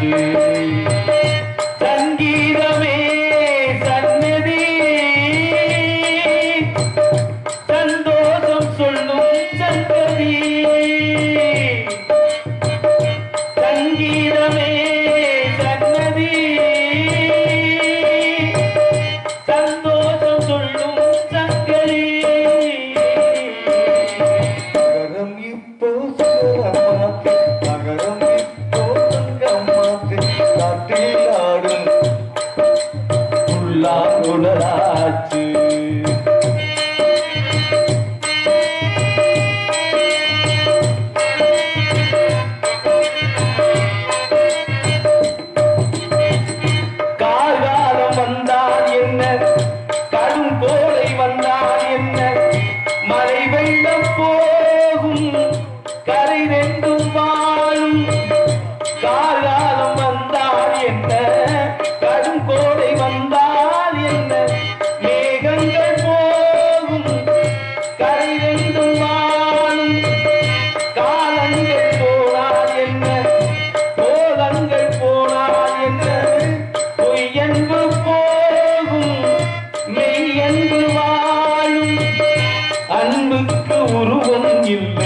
chi கரை ரெண்டும் வாழும்? கார்காலம் வந்தால் என்ன? கடும் கோடை வந்தால் என்ன? மேகங்கள் போகும். கரை ரெண்டும் வாழும். காலங்கள் போனால் என்ன? கோலங்கள் போனால் என்ன? பொய் போகும். வாழும். அன்புக்கு உருவம் இல்லை.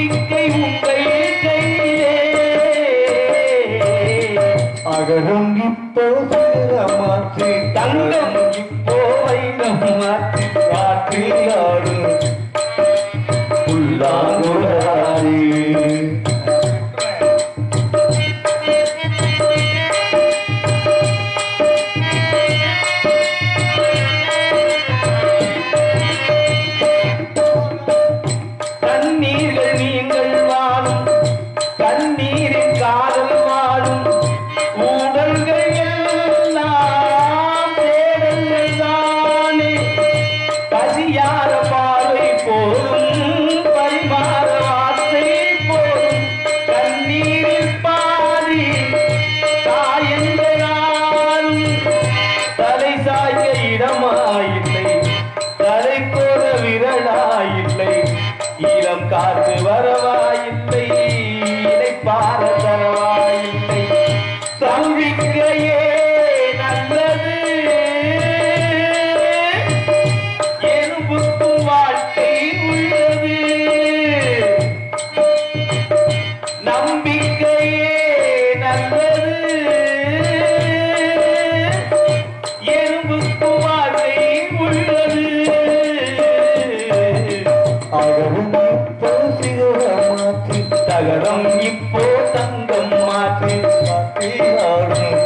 நம்பிக்கை உங்கள் கையிலே அகரம் இப்போ சுகமாத்து தங்கம் இப்போ வைரம் மாற்றி ஈரம் காற்று வரவாயில்லை இலைப்பார தரவாயில்லை. சம்பிக்கையே காற்றில் ஆடும்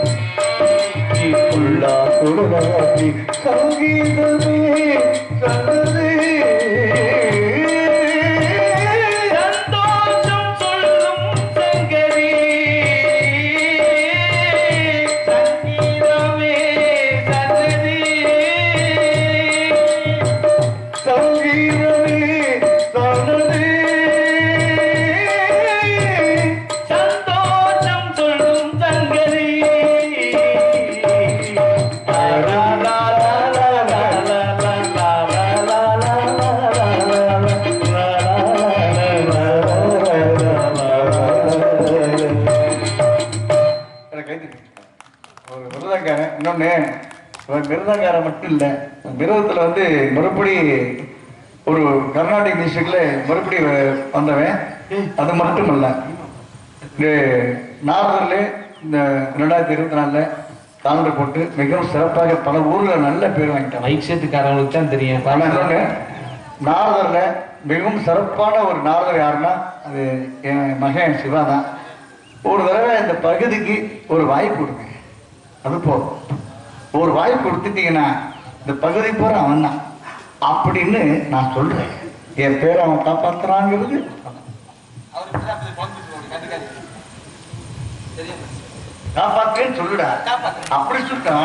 உள்ளாங்குழலாறு சங்கீதமே சன்னதி ஒரு இன்னொன்னு ஒரு மிருதங்காரன் மட்டும் இல்லை மிருதத்துல வந்து மறுபடி ஒரு கர்நாடிக் மியூசிக்ல மறுபடி வந்தவன். அது மட்டும் இல்ல நாரதர்ல இந்த ரெண்டாயிரத்தி இருபத்தி நாலுல தாண்டை போட்டு மிகவும் சிறப்பாக பல ஊர்ல நல்ல பேர் வாங்கிட்டான். சேர்த்துக்காரவங்களுக்கு தான் தெரியும். நாரதர்ல மிகவும் சிறப்பான ஒரு நாரதர் யாருன்னா அது என் மகன் சிவா தான். ஒரு தடவை இந்த பகுதிக்கு ஒரு வாய்ப்பு கொடுங்க. அது போதும். ஒரு வாய்ப்பு கொடுத்துட்டீங்கன்னா இந்த பகுதி பூரா அவன் தான் அப்படின்னு நான் சொல்றேன். என் பேரை அவன் காப்பாத்துறாங்கிறது. காப்பாத்துன்னு சொல்லுடா. அப்படி சொல்லிட்டான்